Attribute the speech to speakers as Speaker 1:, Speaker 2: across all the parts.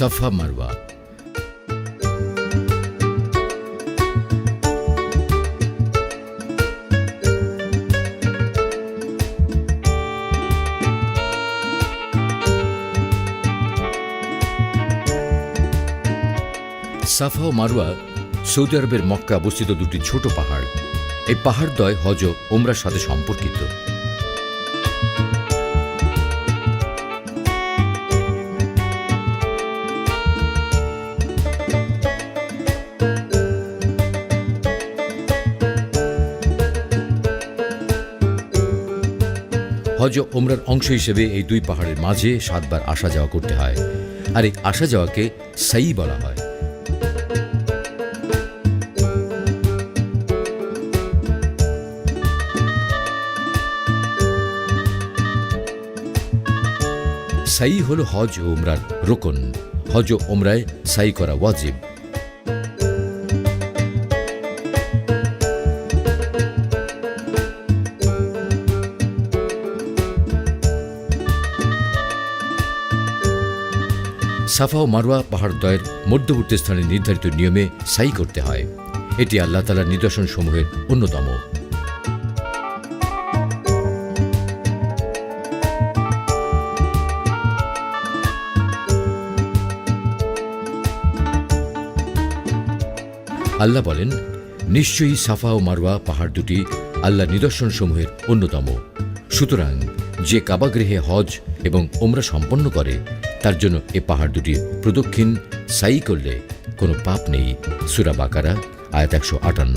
Speaker 1: Safa Marwa. সাফা ও Marwa Saudi আরবের Mecca অবস্থিত দুটি ছোট পাহাড়। এই পাহাড়দ্বয় হজ ওমরার সাথে সম্পর্কিত। হজ ওমরার অংশ হিসেবে এই দুই পাহাড়ের মাঝে সাতবার আসা যাওয়া করতে হয়। আর এই আসা যাওয়াকে সাই বলা হয়। সাই হল হজ ও ওমরার রোকন। হজ ও ওমরায় সাই করা ওয়াজিব। সাফা ও মারওয়া পাহাড়দ্বয়ের মধ্যবর্তী স্থানে নির্ধারিত নিয়মে সাই করতে হয়। এটি আল্লাহ তালার নিদর্শন সমূহের অন্যতম। আল্লাহ বলেন, নিশ্চয়ই সাফা ও মারওয়া পাহাড় দুটি আল্লাহ নিদর্শন সমূহের অন্যতম। সুতরাং যে কাবাগৃহে হজ এবং ওমরা সম্পন্ন করে তার জন্য এ পাহাড় দুটি প্রদক্ষিণ সাই করলে কোনো পাপ নেই। সুরা বাকারা, আয়াত একশো আটান্ন।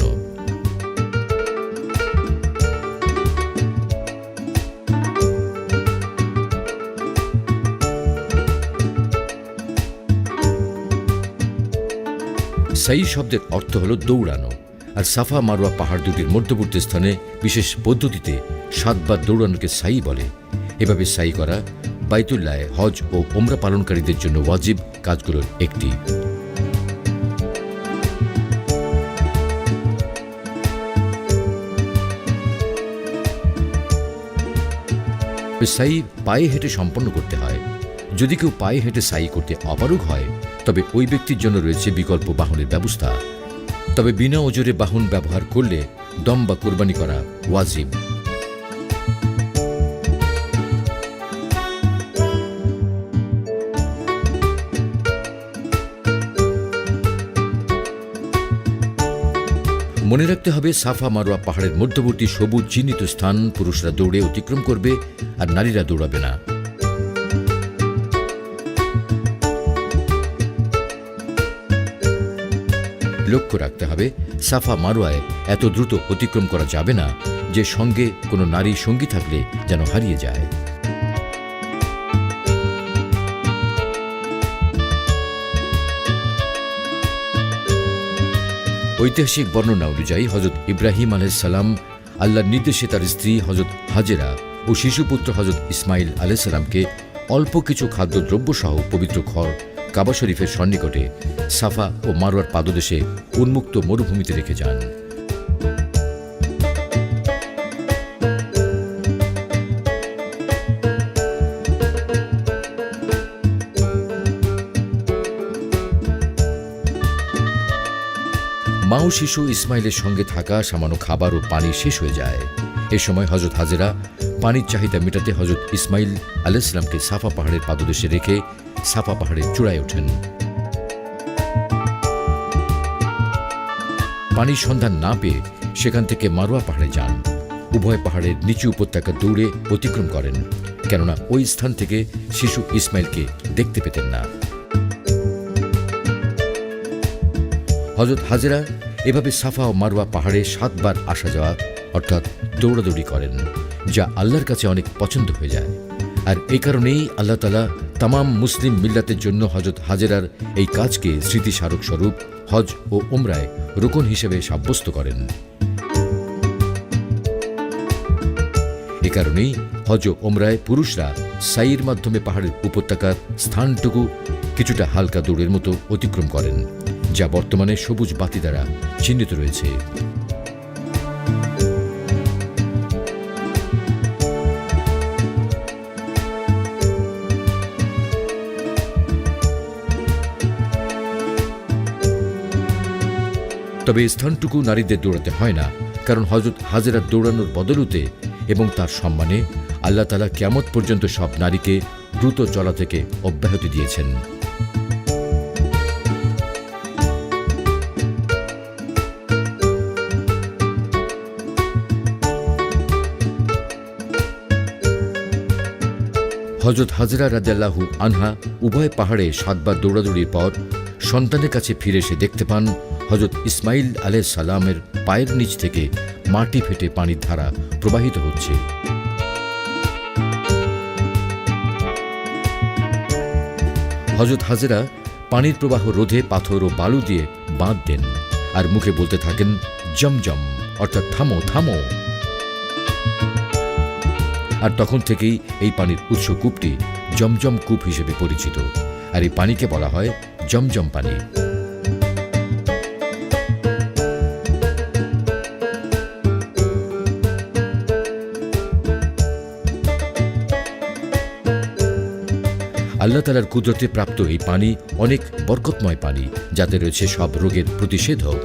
Speaker 1: সাই শব্দের অর্থ হল দৌড়ানো। আর সাফা মারোয়া পাহাড় দুটির মধ্যবর্তী স্থানে বিশেষ পদ্ধতিতে সাতবার দৌড়ানোকে সাই বলে। এভাবে সাই করা বাইতুল্লায় হজ ও ওমরা পালনকারীদের জন্য ওয়াজিব কাজগুলোর একটি। সাই পায়ে হেঁটে সম্পন্ন করতে হয়। যদি কেউ পায়ে হেঁটে সাই করতে অপারগ হয়, তবে ওই ব্যক্তির জন্য রয়েছে বিকল্প বাহনের ব্যবস্থা। তবে বিনা ওজরে বাহন ব্যবহার করলে দম বা কোরবানি করা ওয়াজিব। মনে রাখতে হবে, সাফা মারোয়া পাহাড়ের মধ্যবর্তী সবুজ চিহ্নিত স্থান পুরুষরা দৌড়ে অতিক্রম করবে আর নারীরা দৌড়াবে না। লক্ষ্য রাখতে হবে, সাফা মারোয়ায় এত দ্রুত অতিক্রম করা যাবে না যে সঙ্গে কোনো নারী সঙ্গী থাকলে যেন হারিয়ে যায়। ঐতিহাসিক বর্ণনা অনুযায়ী হজরত ইব্রাহিম আলাইসাল্লাম আল্লাহর নির্দেশে তার স্ত্রী হজরত হাজেরা ও শিশুপুত্র হজরত ইসমাইল আলাইসাল্লামকে অল্প কিছু খাদ্যদ্রব্য সহ পবিত্র খড় কাবা শরীফের সন্নিকটে সাফা ও মারোয়ার পাদদেশে উন্মুক্ত মরুভূমিতে রেখে যান। ও শিশু ইসমাইলের সঙ্গে থাকা সামান্য খাবার ও পানি শেষ হয়ে যায়। এ সময় হজরত হাজেরা পানির চাহিদা মেটাতে হজরত ইসমাইল আলাইসলামকে সাফা পাহাড়ের পাদদেশে রেখে সাফা পাহাড়ের চূড়ায় ওঠেন। পানির সন্ধান না পেয়ে সেখান থেকে মারোয়া পাহাড়ে যান। উভয় পাহাড়ের নিচু উপত্যকা দৌড়ে অতিক্রম করেন, কেননা ওই স্থান থেকে শিশু ইসমাইলকে দেখতে পেতেন না। হজরত হাজেরা এভাবে সাফা ও মারওয়া পাহাড়ে সাতবার আসা যাওয়া, অর্থাৎ দৌড়াদৌড়ি করেন, যা আল্লাহর কাছে অনেক পছন্দ হয়ে যায়। আর এই কারণেই আল্লাহ তালা তামাম মুসলিম মিল্লাতের জন্য হজরত হাজেরার এই কাজকে স্মৃতিস্মারক স্বরূপ হজ ও উমরায় রোকন হিসেবে সাব্যস্ত করেন। এ কারণেই হজ ও ওমরায় পুরুষরা সাইয়ের মাধ্যমে পাহাড়ের উপত্যকার স্থানটুকু কিছুটা হালকা দৌড়ের মতো অতিক্রম করেন। যা বর্তমানে সবুজ বাতি দ্বারা চিহ্নিত রয়েছে। তবে স্থানটুকু নারীদের দৌড়াতে হয় না, কারণ হজরত হাজেরা দৌড়ানোর বদলুতে এবং তার সম্মানে আল্লাহ তালা কেমত পর্যন্ত সব নারীকে দ্রুত চলা থেকে অব্যাহতি দিয়েছেন। হজরত হাজরা রাজাল্লাহু আনহা উভয় পাহাড়ে সাতবার দৌড়াদৌড়ির পর সন্তানের কাছে ফিরে এসে দেখতে পান হজরত ইসমাইল আলাহ সালামের পায়ের নিচ থেকে মাটি ফেটে পানির ধারা প্রবাহিত হচ্ছে। হজরত হাজেরা পানির প্রবাহ রোধে পাথর ও বালু দিয়ে বাঁধ দেন আর মুখে বলতে থাকেন, জমজম, অর্থাৎ থামো থামো। আর তখন থেকেই এই পানির উৎস কূপটি জমজম কূপ হিসেবে পরিচিত। আর এই পানিকে বলা হয় জমজম পানি। আল্লাহ তালার কুদরতে প্রাপ্ত এই পানি অনেক বরকতময় পানি, যাতে রয়েছে সব রোগের প্রতিষেধক।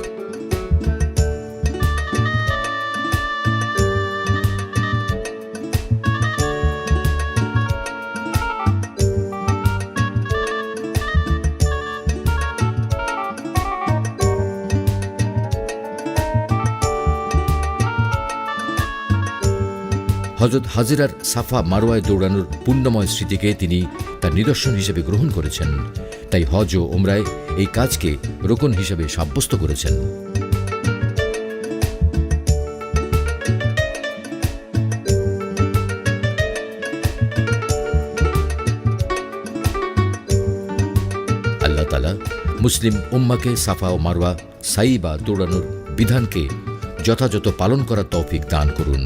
Speaker 1: হজরত হাজিরার সাফা মারোয়ায় দৌড়ানোর পুণ্যময় স্মৃতিকে তিনি তার নিদর্শন হিসেবে গ্রহণ করেছেন। তাই হজ ও ওমরায় এই কাজকে রোকন হিসেবে সাব্যস্ত করেছেন। আল্লাহ তালা মুসলিম উম্মাকে সাফা ও মারওয়া সাই বা দৌড়ানোর বিধানকে যথাযথ পালন করার তৌফিক দান করুন।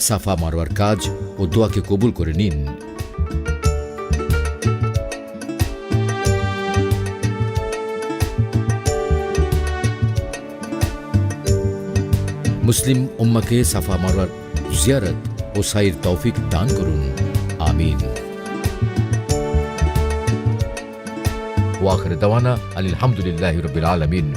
Speaker 1: সাফা মারওয়ার কাজ ও দোয়াকে কবুল করে নিন। মুসলিম উম্মাকে সাফা মারওয়ার জিয়ারত ও সাইর তৌফিক দান করুন। আমিন। ওয়াখর দাওয়ানা আলহামদুলিল্লাহ রবিল আলমিন।